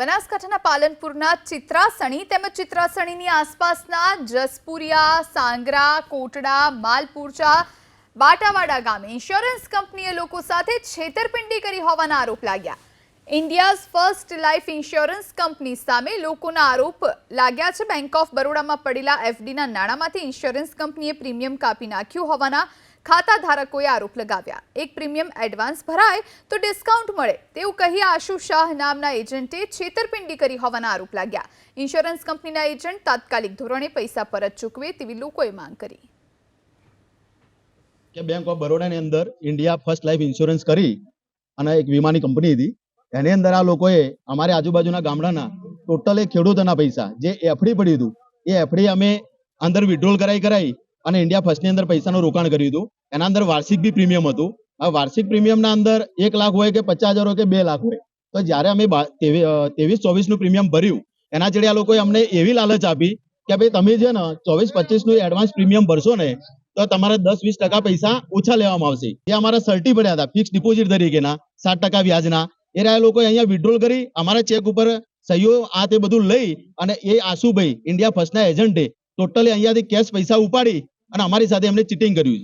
બનાસકાંઠાના પાલનપુરના ચિત્રાસણી તેમજ ચિત્રાસણીની આસપાસના જસપુરિયા, સાંગરા, કોટડા, માલપુરચા, બાટાવાડા ગામે ઇન્સ્યોરન્સ કંપનીએ લોકો સાથે છેતરપિંડી કરી હોવાના આરોપ લાગ્યા. India's first life insurance company સામે લોકોના આરોપ લાગ્યા છે. બેંક ઓફ બરોડામાં પડેલા એફડીના નાણાંમાંથી ઇન્સ્યોરન્સ કંપનીએ પ્રીમિયમ કાપી નાખ્યું હોવાના ખાતા ધારકોએ આરોપ લગાવ્યા. એક પ્રીમિયમ એડવાન્સ ભરાય તો ડિસ્કાઉન્ટ મળે તેવું કહી આશુ શાહ નામના એજન્ટે છેતરપિંડી કરી હોવાના આરોપ લાગ્યા. ઇન્સ્યોરન્સ કંપનીના એજન્ટ તાત્કાલિક ધોરણે પૈસા પરત ચૂકવે તેવી લોકોએ માંગ કરી. કે બેંક ઓફ બરોડાની અંદર ઇન્ડિયા ફર્સ્ટ લાઈફ ઇન્સ્યોરન્સ કરી અને એક વીમાની કંપની હતી. એની અંદર આ લોકોએ અમારી આજુબાજુના ગામડાના ટોટલ એ ખેડૂતોના પૈસા, જે એફડી પડ્યું હતું, એ એફડી અમે અંદર વિડ્રોલ કરાઈ કરાઈ અને ઇન્ડિયા ફર્સ્ટની અંદર પૈસાનું રોકાણ કર્યું હતું. એના અંદર વાર્ષિક બી પ્રીમિયમ હતું. આ વાર્ષિક પ્રીમિયમના અંદર એક લાખ હોય કે પચાસ હજાર હોય કે બે લાખ હોય. તો જ્યારે અમે ત્રેવીસ, ચોવીસનું પ્રીમિયમ ભર્યું, એના ચડે આ લોકોએ અમને એવી લાલચ આપી કે ભાઈ તમે છે ને ચોવીસ, પચીસનું એડવાન્સ પ્રીમિયમ ભરશો ને, તો તમારે દસ, વીસ ટકા પૈસા ઓછા લેવામાં આવશે. જે અમારા સર્ટી પડ્યા હતા ફિક્સ ડિપોઝિટ તરીકેના, સાત ટકા વ્યાજના એ રહ્યા લોકો અહીંયા વિડ્રોલ કરી, અમારા ચેક ઉપર સહીઓ આ તે બધું લઈ અને એ આશુભાઈ ઇન્ડિયા ફર્સ્ટના એજન્ટે ટોટલી અહીંયાથી કેશ પૈસા ઉપાડી અને અમારી સાથે એમને ચીટિંગ કર્યું